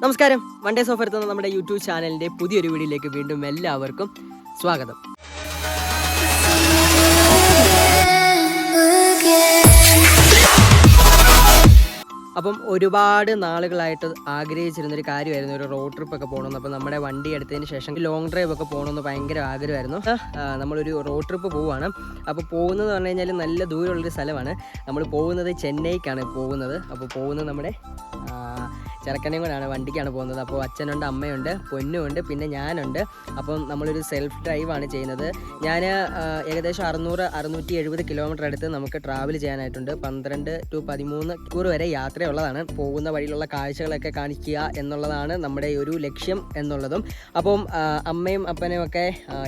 നമസ്കാരം. One day Zophar എത്തുന്ന നമ്മുടെ യൂട്യൂബ് ചാനലിന്റെ പുതിയൊരു വീഡിയോയിലേക്ക് വീണ്ടും എല്ലാവർക്കും സ്വാഗതം. അപ്പം ഒരുപാട് നാളുകളായിട്ട് ആഗ്രഹിച്ചിരുന്നൊരു കാര്യമായിരുന്നു ഒരു റോഡ് ട്രിപ്പ് ഒക്കെ പോകണമെന്ന്. അപ്പം നമ്മുടെ വണ്ടി എടുത്തതിന് ശേഷം ലോങ് ഡ്രൈവ് ഒക്കെ പോകണമെന്ന് ഭയങ്കര ആഗ്രഹമായിരുന്നു. നമ്മളൊരു റോഡ് ട്രിപ്പ് പോവുകയാണ്. അപ്പോൾ പോകുന്നത് പറഞ്ഞു കഴിഞ്ഞാൽ നല്ല ദൂരമുള്ളൊരു സ്ഥലമാണ്. നമ്മൾ പോകുന്നത് ചെന്നൈക്കാണ് പോകുന്നത്. അപ്പോൾ പോകുന്നത് നമ്മുടെ ചെറുക്കനെയും കൂടെയാണ് വണ്ടിക്കാണ് പോകുന്നത്. അപ്പോൾ അച്ഛനുണ്ട് അമ്മയുണ്ട് പൊന്നുമുണ്ട് പിന്നെ ഞാനുണ്ട്. അപ്പം നമ്മളൊരു സെൽഫ് ഡ്രൈവാണ് ചെയ്യുന്നത്. ഞാൻ ഏകദേശം അറുന്നൂറ് അറുന്നൂറ്റി എഴുപത് കിലോമീറ്റർ അടുത്ത് നമുക്ക് ട്രാവൽ ചെയ്യാനായിട്ടുണ്ട്. പന്ത്രണ്ട് ടു പതിമൂന്ന് മണിക്കൂർ വരെ യാത്രയുള്ളതാണ്. പോകുന്ന വഴിയിലുള്ള കാഴ്ചകളൊക്കെ കാണിക്കുക എന്നുള്ളതാണ് നമ്മുടെ ഒരു ലക്ഷ്യം എന്നുള്ളതും. അപ്പം അമ്മയും അപ്പനും ഒക്കെ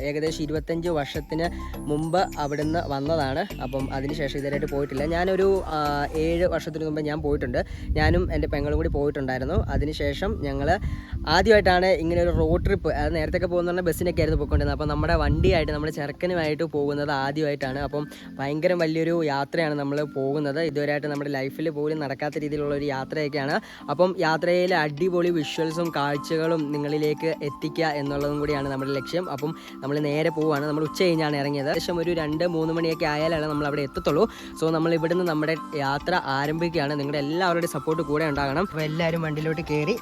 ഏകദേശം ഇരുപത്തഞ്ച് വർഷത്തിന് മുമ്പ് അവിടുന്ന് വന്നതാണ്. അപ്പം അതിനുശേഷം ഇതുവരെയായിട്ട് പോയിട്ടില്ല. ഞാനൊരു ഏഴ് വർഷത്തിന് മുമ്പ് ഞാൻ പോയിട്ടുണ്ട്. ഞാനും എന്റെ പെങ്ങളും കൂടി പോയിട്ടുണ്ടായിരുന്നു. അതിനുശേഷം ഞങ്ങൾ ആദ്യമായിട്ടാണ് ഇങ്ങനെ ഒരു റോഡ് ട്രിപ്പ് അത് നേരത്തെ പോകുന്ന പറഞ്ഞാൽ ബസ്സിനൊക്കെ ആയിരുന്നു പോയിക്കൊണ്ടിരുന്നത്. അപ്പോൾ നമ്മുടെ വണ്ടിയായിട്ട് നമ്മുടെ ചെറുക്കനുമായിട്ട് പോകുന്നത് ആദ്യമായിട്ടാണ്. അപ്പം ഭയങ്കര വലിയൊരു യാത്രയാണ് നമ്മൾ പോകുന്നത്. ഇതുവരെയായിട്ട് നമ്മുടെ ലൈഫിൽ പോലും നടക്കാത്ത രീതിയിലുള്ള ഒരു യാത്രയൊക്കെയാണ്. അപ്പം യാത്രയിലെ അടിപൊളി വിഷ്വൽസും കാഴ്ചകളും നിങ്ങളിലേക്ക് എത്തിക്കുക എന്നുള്ളതും കൂടിയാണ് നമ്മുടെ ലക്ഷ്യം. അപ്പം നമ്മൾ നേരെ പോവുകയാണ്. നമ്മൾ ഉച്ച കഴിഞ്ഞാണ് ഇറങ്ങിയത്. ഏകദേശം ഒരു രണ്ട് മൂന്ന് മണിയൊക്കെ ആയാലാണ് നമ്മൾ അവിടെ എത്തത്തുള്ളൂ. സോ നമ്മൾ ഇവിടുന്ന് നമ്മുടെ യാത്ര ആരംഭിക്കുകയാണ്. നിങ്ങളുടെ എല്ലാവരുടെയും സപ്പോർട്ട് കൂടെ ഉണ്ടാകണം. അപ്പോൾ എല്ലാവരും വണ്ടിയിലോട്ട് കയറി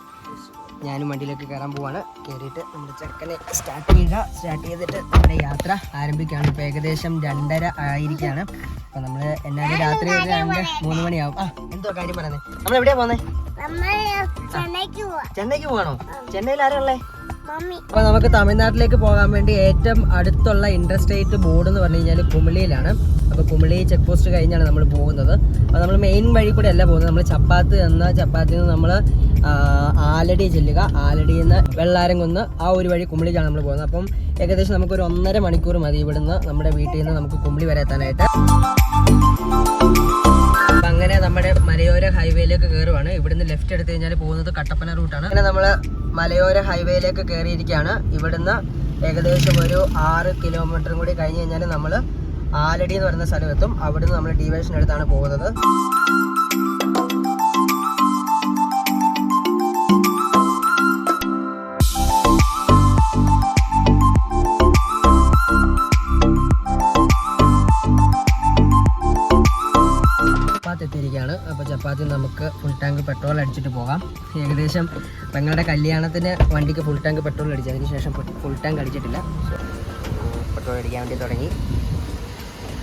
ഞാനും വണ്ടിയിലേക്ക് കയറാൻ പോവാണ്. കയറിയിട്ട് നമ്മുടെ ചെക്കനെ സ്റ്റാർട്ട് ചെയ്യുക സ്റ്റാർട്ട് ചെയ്തിട്ട് നമ്മുടെ യാത്ര ആരംഭിക്കുകയാണ്. ഇപ്പോൾ ഏകദേശം രണ്ടര ആയിരിക്കുകയാണ്. അപ്പോൾ നമ്മൾ എന്നാലും രാത്രി ഒരു രണ്ട് മൂന്ന് മണിയാവും. ആ എന്തോ കാര്യം പറയുന്നത് നമ്മൾ എവിടെയാണ് പോകുന്നത് ചെന്നൈക്ക് പോവാണോ? ചെന്നൈയിൽ ആരാ ഉള്ളേ? അപ്പോൾ നമുക്ക് തമിഴ്നാട്ടിലേക്ക് പോകാൻ വേണ്ടി ഏറ്റവും അടുത്തുള്ള ഇൻഡർസ്റ്റേറ്റ് ബോർഡ് എന്ന് പറഞ്ഞു കഴിഞ്ഞാൽ കുമിളിയിലാണ്. അപ്പൊ കുമിളി ചെക്ക് പോസ്റ്റ് കഴിഞ്ഞാണ് നമ്മൾ പോകുന്നത്. അപ്പൊ നമ്മൾ മെയിൻ വഴി കൂടെ അല്ല പോകുന്നത്. നമ്മൾ ചപ്പാത്ത് എന്ന ചപ്പാത്തിൽ നിന്ന് നമ്മൾ ആലടി ചെല്ലുക. ആലടിയിൽ നിന്ന് വെള്ളാരംകുന്ന് ആ ഒരു വഴി കുമിളിക്കാണ് നമ്മൾ പോകുന്നത്. അപ്പം ഏകദേശം നമുക്ക് ഒരു ഒന്നര മണിക്കൂർ മതി ഇവിടുന്ന് നമ്മുടെ വീട്ടിൽ നിന്ന് നമുക്ക് കുമിളി വരെ എത്താനായിട്ട്. അങ്ങനെ നമ്മുടെ മലയോര ഹൈവേയിലേക്ക് കയറുവാണ് ഇവിടുന്ന് ലെഫ്റ്റ് എടുത്തു കഴിഞ്ഞാൽ പോകുന്നത് കട്ടപ്പന റൂട്ടാണ് പിന്നെ നമ്മൾ മലയോര ഹൈവേയിലേക്ക് കയറിയിരിക്കുകയാണ് ഇവിടുന്ന് ഏകദേശം ഒരു ആറ് കിലോമീറ്ററും കൂടി കഴിഞ്ഞ് കഴിഞ്ഞാൽ നമ്മൾ ആലടി എന്ന് പറയുന്ന സ്ഥലമെത്തും അവിടുന്ന് നമ്മൾ ഡിവേഷൻ എടുത്താണ് പോകുന്നത്. അടിച്ചിട്ട് പോകാം. ഏകദേശം പെങ്ങളുടെ കല്യാണത്തിന് വണ്ടിക്ക് ഫുൾ ടാങ്ക് പെട്രോൾ അടിച്ചു. അതിന് ശേഷം ഫുൾ ടാങ്ക് അടിച്ചിട്ടില്ല. പെട്രോൾ അടിക്കാൻ വേണ്ടി തുടങ്ങി.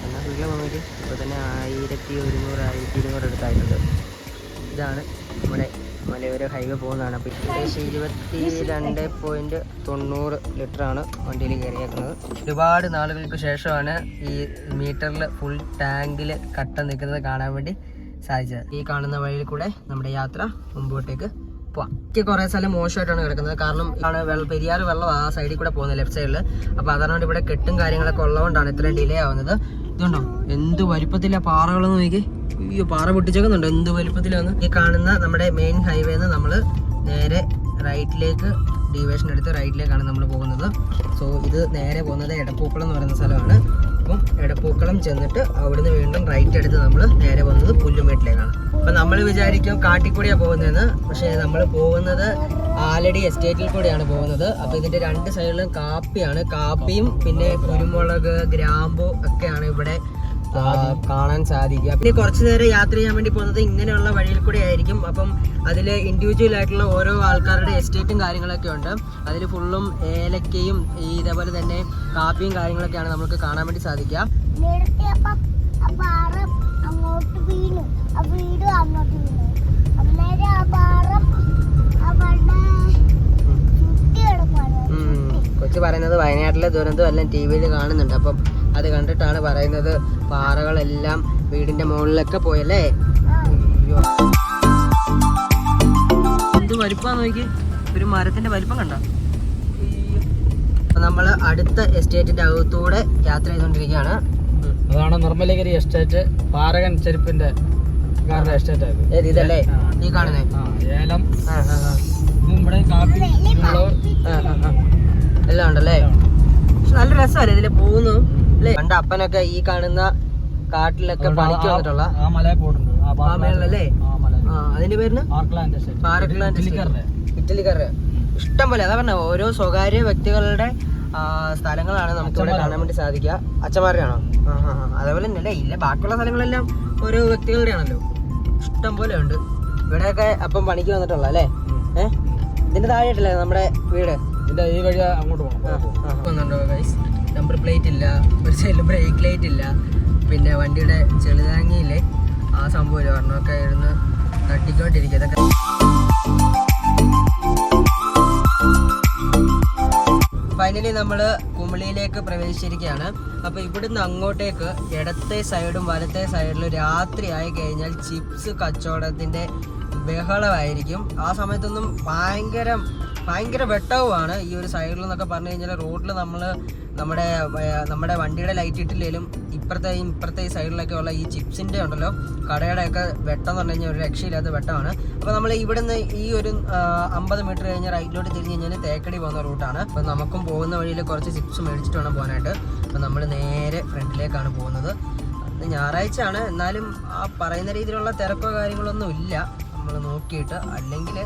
എന്നാൽ വീട്ടിലെ മമ്മിക്ക് ഇപ്പോൾ തന്നെ ആയിരത്തി ഒരുന്നൂറ് ആയിരത്തി ഇരുന്നൂറ് അടുത്തായിട്ടുണ്ട്. ഇതാണ് നമ്മുടെ മലയോര ഹൈവേ പോകുന്നതാണ്. അപ്പോൾ ഏകദേശം ഇരുപത്തി രണ്ട് പോയിന്റ് തൊണ്ണൂറ് ലിറ്ററാണ് വണ്ടിയിൽ കയറിയേക്കുന്നത്. ഒരുപാട് നാളുകൾക്ക് ശേഷമാണ് ഈ മീറ്ററിൽ ഫുൾ ടാങ്കിൽ കട്ട നിൽക്കുന്നത് കാണാൻ വേണ്ടി സാധിച്ചത് ഈ കാണുന്ന വഴിയിൽ കൂടെ നമ്മുടെ യാത്ര മുമ്പോട്ടേക്ക് പോവാം. എനിക്ക് കുറേ സ്ഥലം മോശമായിട്ടാണ് കിടക്കുന്നത്. കാരണം ആണ് വെള്ളം പെരിയാർ വെള്ളം ആ സൈഡിൽ കൂടെ പോകുന്നത് ലെഫ്റ്റ് സൈഡിൽ അപ്പോൾ അതുകൊണ്ട് ഇവിടെ കെട്ടും കാര്യങ്ങളൊക്കെ ഉള്ളതുകൊണ്ടാണ് ഇത്ര ഡിലേ ആവുന്നത്. ഇതുണ്ടോ? എന്ത് വലിപ്പത്തിലാ പാറകളെന്ന് നോക്കി. അയ്യോ പാറ പൊട്ടിച്ചേക്കുന്നുണ്ട്? എന്ത് വലിപ്പത്തിലാണ് ഈ കാണുന്ന നമ്മുടെ മെയിൻ ഹൈവേന്ന് നമ്മൾ നേരെ റൈറ്റിലേക്ക് ഡീവേഷൻ എടുത്ത് റൈറ്റിലേക്കാണ് നമ്മൾ പോകുന്നത്. സോ ഇത് നേരെ പോകുന്നത് എടപ്പൂക്കളം എന്ന് പറയുന്ന സ്ഥലമാണ്. അപ്പം എടപ്പൂക്കളം ചെന്നിട്ട് അവിടുന്ന് വീണ്ടും റൈറ്റ് എടുത്ത് നമ്മൾ നേരെ വന്നത് പുല്ലുമേട്ടിലേക്കാണ്. അപ്പം നമ്മൾ വിചാരിക്കും കാട്ടിക്കൂടിയാണ് പോകുന്നതെന്ന്. പക്ഷേ നമ്മൾ പോകുന്നത് ആലടി എസ്റ്റേറ്റിൽ കൂടെയാണ് പോകുന്നത്. അപ്പോൾ ഇതിന്റെ രണ്ട് സൈഡിലും കാപ്പിയാണ്. കാപ്പിയും പിന്നെ കുരുമുളക് ഗ്രാമ്പു ഒക്കെയാണ് ഇവിടെ കാണാൻ സാധിക്കുക. പിന്നെ കുറച്ചു നേരം യാത്ര ചെയ്യാൻ വേണ്ടി പോകുന്നത് ഇങ്ങനെയുള്ള വഴിയിൽ കൂടെ ആയിരിക്കും. അപ്പം അതിൽ ഇൻഡിവിജ്വൽ ആയിട്ടുള്ള ഓരോ ആൾക്കാരുടെ എസ്റ്റേറ്റും കാര്യങ്ങളൊക്കെ ഉണ്ട്. അതിൽ ഫുള്ളും ഏലക്കയും ഈ ഇതേപോലെ തന്നെ കാപ്പിയും കാര്യങ്ങളൊക്കെയാണ് നമുക്ക് കാണാൻ വേണ്ടി സാധിക്കുക. അങ്ങോട്ട് വീണു. വീട് അങ്ങോട്ട് വീണു. അന്നേരം ആ പാറ. കൊച്ചു പറയുന്നത് വയനാട്ടിലെ ദുരന്തം എല്ലാം ടി വിയിൽ കാണുന്നുണ്ട്. അപ്പം അത് കണ്ടിട്ടാണ് പറയുന്നത്. പാറകളെല്ലാം വീടിന്റെ മുകളിലൊക്കെ പോയല്ലേ. എന്ത് വലിപ്പാന്ന് നോക്കി. ഒരു മരത്തിന്റെ വലിപ്പം കണ്ട? നമ്മൾ അടുത്ത എസ്റ്റേറ്റിന്റെ അകത്തൂടെ യാത്ര ചെയ്തുകൊണ്ടിരിക്കുകയാണ് അതാണ് നിർമ്മലഗിരി എസ്റ്റേറ്റ് പാറകൻ ചെരുപ്പിന്റെ എസ്റ്റേറ്റ് ഇതല്ലേ? നീ കാണുന്നേ? ഏലം ഇവിടെ കാപ്പി. എല്ലാം ഉണ്ടല്ലേ? പക്ഷെ നല്ല രസമല്ലേ ഇതിൽ പോകുന്നു അല്ലേ? പണ്ട് അപ്പനൊക്കെ ഈ കാണുന്ന കാട്ടിലൊക്കെ പണിക്ക് വന്നിട്ടുള്ള ആ അതിന്റെ പേരിന്? ഇറ്റലിക്കാരുടെ ഇഷ്ടം പോലെ. അതാ പറഞ്ഞ ഓരോ സ്വകാര്യ വ്യക്തികളുടെ സ്ഥലങ്ങളാണ് നമുക്ക് ഇവിടെ കാണാൻ വേണ്ടി സാധിക്കുക. അച്ഛന്മാരുടെയാണോ? ആ ആ ആ. അതേപോലെ തന്നെ അല്ലേ? ഇല്ല ബാക്കിയുള്ള സ്ഥലങ്ങളെല്ലാം ഓരോ വ്യക്തികളുടെ ആണല്ലോ ഇഷ്ടം പോലെ ഉണ്ട്. ഇവിടെയൊക്കെ അപ്പം പണിക്ക് വന്നിട്ടുള്ള അല്ലേ? ഏഹ് ഇതിന്റെ താഴെയായിട്ടല്ലേ നമ്മുടെ വീട്? ഈ വഴി അങ്ങോട്ട് പോകണം നമ്പർ പ്ലേറ്റ് ഇല്ല ഒരു സൈഡിൽ ബ്രേക്ക് ലൈറ്റ് ഇല്ല. പിന്നെ വണ്ടിയുടെ ചെളിതാങ്ങിയില്ലേ ആ സംഭവം ഇല്ല. ഒരെണ്ണമൊക്കെ ഇരുന്ന് തട്ടിക്കൊണ്ടിരിക്കുക ഇതൊക്കെ ഫൈനലി നമ്മൾ കുമളിയിലേക്ക് പ്രവേശിച്ചിരിക്കുകയാണ്. അപ്പോൾ ഇവിടുന്ന് അങ്ങോട്ടേക്ക് ഇടത്തെ സൈഡും വലത്തെ സൈഡിലും രാത്രി ആയി കഴിഞ്ഞാൽ ചിപ്സ് കച്ചവടത്തിന്റെ ബഹളമായിരിക്കും. ആ സമയത്തൊന്നും ഭയങ്കര ഭയങ്കര വെട്ടവുമാണ് ഈ ഒരു സൈഡിൽ എന്നൊക്കെ പറഞ്ഞു കഴിഞ്ഞാൽ റോഡിൽ നമ്മൾ നമ്മുടെ നമ്മുടെ വണ്ടിയുടെ ലൈറ്റ് ഇട്ടില്ലെങ്കിലും ഇപ്പുറത്തെ ഇപ്പുറത്തെ ഈ സൈഡിലൊക്കെ ഉള്ള ഈ ചിപ്സിന്റെ ഉണ്ടല്ലോ കടയുടെയൊക്കെ വെട്ടം എന്ന് പറഞ്ഞു കഴിഞ്ഞാൽ ഒരു രക്ഷയില്ലാത്ത വെട്ടമാണ്. അപ്പോൾ നമ്മൾ ഇവിടുന്ന് ഈ ഒരു അമ്പത് മീറ്റർ കഴിഞ്ഞ് റൈറ്റിലോട്ട് തിരിഞ്ഞ് കഴിഞ്ഞാൽ തേക്കടി പോകുന്ന റൂട്ടാണ്. അപ്പോൾ നമുക്കും പോകുന്ന വഴിയിൽ കുറച്ച് ചിപ്സ് മേടിച്ചിട്ട് വേണം പോകാനായിട്ട്. അപ്പോൾ നമ്മൾ നേരെ ഫ്രണ്ടിലേക്കാണ് പോകുന്നത്. ഞായറാഴ്ചയാണ്. എന്നാലും ആ പറയുന്ന രീതിയിലുള്ള തിരക്കോ കാര്യങ്ങളൊന്നും ഇല്ല. നമ്മൾ നോക്കിയിട്ട് അല്ലെങ്കിൽ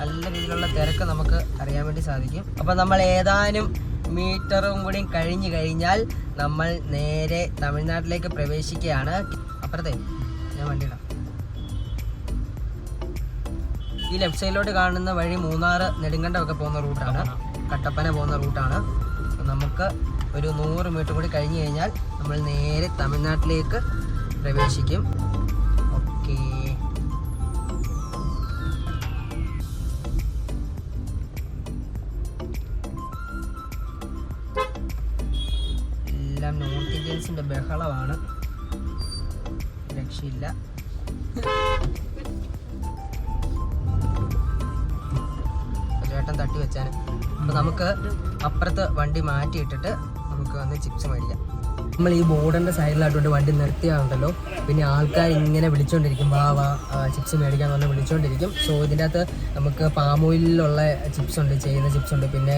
നല്ല രീതിയിലുള്ള തിരക്ക് നമുക്ക് അറിയാൻ വേണ്ടി സാധിക്കും. അപ്പോൾ നമ്മൾ ഏതാനും മീറ്ററും കൂടി കഴിഞ്ഞു കഴിഞ്ഞാൽ നമ്മൾ നേരെ തമിഴ്നാട്ടിലേക്ക് പ്രവേശിക്കുകയാണ്. അപ്പുറത്തെ ഞാൻ വണ്ടിയിടാം ഈ ലെഫ്റ്റ് സൈഡിലോട്ട് കാണുന്ന വഴി മൂന്നാർ നെടുങ്കണ്ടമൊക്കെ പോകുന്ന റൂട്ടാണ് കട്ടപ്പന പോകുന്ന റൂട്ടാണ് നമുക്ക് ഒരു നൂറ് മീറ്റർ കൂടി കഴിഞ്ഞു കഴിഞ്ഞാൽ നമ്മൾ നേരെ തമിഴ്നാട്ടിലേക്ക് പ്രവേശിക്കും. ഓക്കേ. ഇന്ത്യൻസിന്റെ ബഹളമാണ്. രക്ഷയില്ല. ചേട്ടൻ തട്ടി വെച്ചാൽ അപ്പൊ നമുക്ക് അപ്പുറത്ത് വണ്ടി മാറ്റിയിട്ടിട്ട് നമുക്ക് വന്ന് ചിപ്സ് മേടിക്കാം. നമ്മൾ ഈ ബോർഡിന്റെ സൈഡിലായിട്ടുണ്ട് വണ്ടി നിർത്തിയാണല്ലോ പിന്നെ ആൾക്കാർ ഇങ്ങനെ വിളിച്ചുകൊണ്ടിരിക്കും വാ വാ ചിപ്സ് മേടിക്കാൻ പറഞ്ഞ് വിളിച്ചുകൊണ്ടിരിക്കും സോ ഇതിന്റെ അകത്ത് നമുക്ക് പാം ഓയിലുള്ള ചിപ്സ് ഉണ്ട് ചെയ്യുന്ന ചിപ്സ് ഉണ്ട് പിന്നെ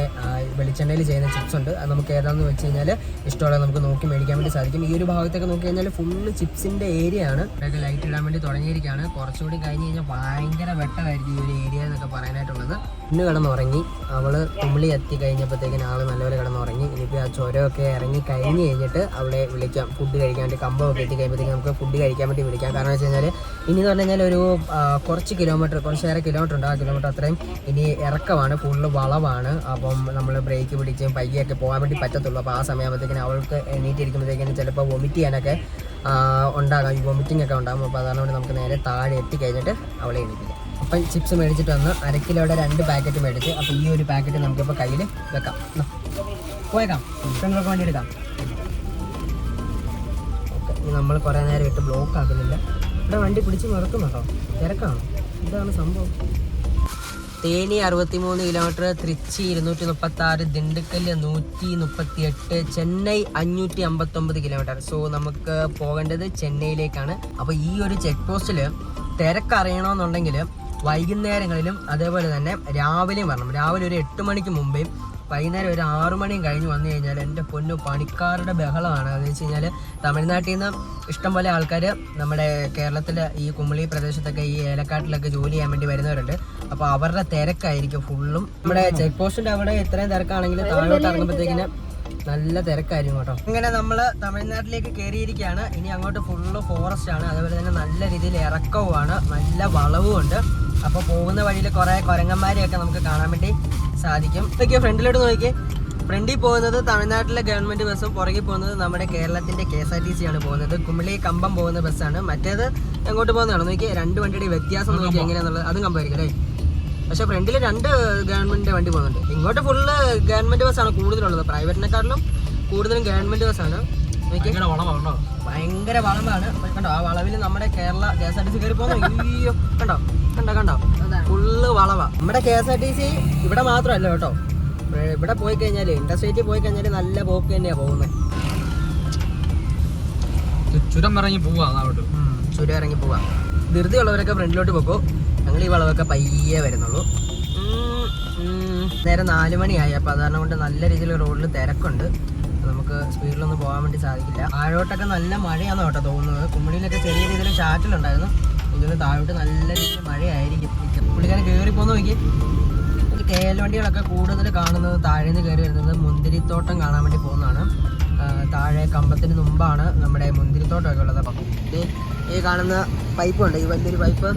വെളിച്ചെണ്ണയിൽ ചെയ്യുന്ന ചിപ്സ് ഉണ്ട്. അത് നമുക്ക് ഏതാണെന്ന് വെച്ച് കഴിഞ്ഞാൽ ഇഷ്ടമുള്ള നമുക്ക് നോക്കി മേടിക്കാൻ വേണ്ടി സാധിക്കും. ഈ ഒരു ഭാഗത്തൊക്കെ നോക്കി കഴിഞ്ഞാൽ ഫുള്ള് ചിപ്സിന്റെ ഏരിയ ആണ്. ഇവിടെയൊക്കെ ലൈറ്റ് ഇടാൻ വേണ്ടി തുടങ്ങിയിരിക്കുകയാണ്. കുറച്ചുകൂടി കഴിഞ്ഞ് കഴിഞ്ഞാൽ ഭയങ്കര വെട്ടമായിരിക്കും ഈ ഒരു ഏരിയ എന്നൊക്കെ പറയാനായിട്ടുള്ളത്. ഇന്ന് കിടന്നുറങ്ങി. അവൾ തുമ്പി എത്തി കഴിഞ്ഞപ്പോഴത്തേക്കിന് ആൾ നല്ലപോലെ കിടന്നുറങ്ങി. ഇനിയിപ്പോൾ ആ ചുരമൊക്കെ ഇറങ്ങി കഴിഞ്ഞ് കഴിഞ്ഞിട്ട് അവളെ വിളിക്കാം. ഫുഡ് കഴിക്കാൻ വേണ്ടി കമ്പമൊക്കെ എത്തി കഴിയുമ്പോഴത്തേക്കും നമുക്ക് ഫുഡ് കഴിക്കാൻ വേണ്ടി വിളിക്കാം. കാരണം വെച്ച് കഴിഞ്ഞാൽ ഇനി എന്ന് പറഞ്ഞു കഴിഞ്ഞാൽ ഒരു കുറച്ച് കിലോമീറ്റർ കുറച്ചേറെ കിലോമീറ്റർ ഉണ്ട്. ആ കിലോമീറ്റർ അത്രയും ഇനി ഇറക്കമാണ് ഫുള്ള് വളവാണ്. അപ്പം നമ്മൾ ബ്രേക്ക് പിടിച്ച് പയ്യൊക്കെ പോകാൻ വേണ്ടി പറ്റത്തുള്ളൂ. അപ്പോൾ ആ സമയമാകുമ്പോഴത്തേക്കിന് അവൾക്ക് എണീറ്റിരിക്കുമ്പോഴത്തേക്കിന് ചിലപ്പോൾ വൊമിറ്റ് ചെയ്യാനൊക്കെ ഉണ്ടാകാം. ഈ വൊമിറ്റിംഗ് ഒക്കെ ഉണ്ടാകും. അപ്പോൾ അതാണ് നമുക്ക് നേരെ താഴെ എത്തിക്കഴിഞ്ഞിട്ട് അവളെ എണീപ്പിക്കാം. അപ്പം ചിപ്സ് മേടിച്ചിട്ട് വന്ന് അര രണ്ട് പാക്കറ്റ് മേടിച്ച് അപ്പോൾ ഈ ഒരു പാക്കറ്റ് നമുക്കിപ്പോൾ കയ്യിൽ വെക്കാം. പോയേക്കാം. ഫ്രണ്ടിലൊക്കെ വേണ്ടി എടുക്കാം. നമ്മൾ കുറേ നേരം ഇട്ട് ബ്ലോക്ക് ആക്കുന്നില്ല. ഇവിടെ വണ്ടി പിടിച്ച് നിർത്തുന്നുണ്ടോ തിരക്കാണോ? ഇതാണ് സംഭവം. തേനി അറുപത്തിമൂന്ന് കിലോമീറ്റർ തൃച്ചി ഇരുന്നൂറ്റി മുപ്പത്തി ആറ് ദിണ്ടുക്കൽ നൂറ്റി മുപ്പത്തി എട്ട് ചെന്നൈ അഞ്ഞൂറ്റി അമ്പത്തൊമ്പത് കിലോമീറ്റർ. സോ നമുക്ക് പോകേണ്ടത് ചെന്നൈയിലേക്കാണ്. അപ്പോൾ ഈ ഒരു ചെക്ക് പോസ്റ്റിൽ തിരക്കറിയണമെന്നുണ്ടെങ്കിൽ വൈകുന്നേരങ്ങളിലും അതേപോലെ തന്നെ രാവിലെയും വരണം. രാവിലെ ഒരു എട്ട് മണിക്ക് മുമ്പേ വൈകുന്നേരം ഒരു ആറു മണിയും കഴിഞ്ഞ് വന്നു കഴിഞ്ഞാൽ എന്റെ പൊന്നു പണിക്കാരുടെ ബഹളമാണ്. അതെന്ന് വെച്ച് കഴിഞ്ഞാൽ തമിഴ്നാട്ടിൽ നിന്ന് ഇഷ്ടംപോലെ ആൾക്കാർ നമ്മുടെ കേരളത്തിലെ ഈ കുമളി പ്രദേശത്തൊക്കെ ഈ ഏലക്കാട്ടിലൊക്കെ ജോലി ചെയ്യാൻ വേണ്ടി വരുന്നവരുണ്ട്. അപ്പോൾ അവരുടെ തിരക്കായിരിക്കും ഫുള്ളും നമ്മുടെ ചെക്ക് പോസ്റ്റിന്റെ അവിടെ ഇത്രയും തിരക്കാണെങ്കിൽ താഴോട്ട് ഇറങ്ങുമ്പോഴത്തേക്കിന് നല്ല തിരക്കായിരിക്കും കേട്ടോ. ഇങ്ങനെ നമ്മൾ തമിഴ്നാട്ടിലേക്ക് കയറിയിരിക്കുകയാണ് ഇനി അങ്ങോട്ട് ഫുള്ള് ഫോറസ്റ്റ് ആണ്. അതുപോലെ തന്നെ നല്ല രീതിയിൽ ഇറക്കവുമാണ്. നല്ല വളവും ഉണ്ട്. അപ്പോൾ പോകുന്ന വഴിയിൽ കുറേ കുരങ്ങന്മാരെയൊക്കെ നമുക്ക് കാണാൻ വേണ്ടി സാധിക്കും. ഇതൊക്കെ ഫ്രണ്ടിലോട്ട് നോക്കിയേ. ഫ്രണ്ടിൽ പോകുന്നത് തമിഴ്നാട്ടിലെ ഗവൺമെന്റ് ബസ്സും പുറകിൽ പോകുന്നത് നമ്മുടെ കേരളത്തിന്റെ K S R T C ആണ് പോകുന്നത്. കുമിളി കമ്പം പോകുന്ന ബസ്സാണ്. മറ്റേത് എങ്ങോട്ട് പോകുന്നതാണ്? നോക്കി രണ്ട് വണ്ടിയുടെ വ്യത്യാസം നോക്കി എങ്ങനെയാണെന്നുള്ളത് അതും കമ്പായിരിക്കും അല്ലേ? പക്ഷെ ഫ്രണ്ടിൽ രണ്ട് ഗവൺമെന്റ് വണ്ടി പോകുന്നുണ്ട്. ഇങ്ങോട്ട് ഫുള്ള് ഗവൺമെന്റ് ബസ്സാണ് കൂടുതലുള്ളത്. പ്രൈവറ്റിനെക്കാട്ടിലും കൂടുതലും ഗവൺമെന്റ് ബസ്സാണ് നോക്കി ഭയങ്കര വളമാണോ ഭയങ്കര വളമാണ് കണ്ടോ ആ വളവിൽ നമ്മുടെ Kerala K S R T C കയറി പോകുന്നു. അയ്യോ. കണ്ടോ? കണ്ടോ കണ്ടോ? ഫുള്ള് വളവാ. നമ്മുടെ K S R T C ഇവിടെ മാത്രമല്ല കേട്ടോ. ഇവിടെ- പോയി കഴിഞ്ഞാൽ ഇൻഡസ്ട്രേറ്റിൽ പോയി കഴിഞ്ഞാൽ നല്ല പോക്ക് തന്നെയാ പോകുന്നത് ചുരം ഇറങ്ങി പോവാ അങ്ങോട്ട്. ചുരം ഇറങ്ങി പോവാ. ധൃതി ഉള്ളവരൊക്കെ ഫ്രണ്ടിലോട്ട് പോക്കോ. ഞങ്ങൾ ഈ വളവൊക്കെ പയ്യെ വരുന്നുള്ളൂ. നേരെ നാല് മണിയായി അപ്പോൾ അതുകാരണം കൊണ്ട് നല്ല രീതിയിൽ റോഡിൽ തിരക്കുണ്ട്. നമുക്ക് സ്പീഡിലൊന്നും പോകാൻ വേണ്ടി സാധിക്കില്ല. ആഴോട്ടൊക്കെ നല്ല മഴയാണെന്ന് കേട്ടോ തോന്നുന്നത്. കുമ്മിടിയിലൊക്കെ ചെറിയ രീതിയിൽ ചാറ്റലുണ്ടായിരുന്നു. ഇതിന് താഴോട്ട് നല്ല രീതിയിൽ മഴയായിരിക്കും. പുള്ളിക്കാരൻ കയറി പോകുന്ന നോക്കി ടയൽ വണ്ടികളൊക്കെ കൂടുതൽ കാണുന്നത് താഴെ നിന്ന് കയറി വരുന്നത് മുന്തിരിത്തോട്ടം കാണാൻ വേണ്ടി പോകുന്നതാണ്. താഴെ കമ്പത്തിന് മുമ്പാണ് നമ്മുടെ മുന്തിരിത്തോട്ടമൊക്കെ ഉള്ളത്. അപ്പം ഈ കാണുന്ന പൈപ്പ് ഉണ്ട് ഈ വലിയൊരു പൈപ്പ്.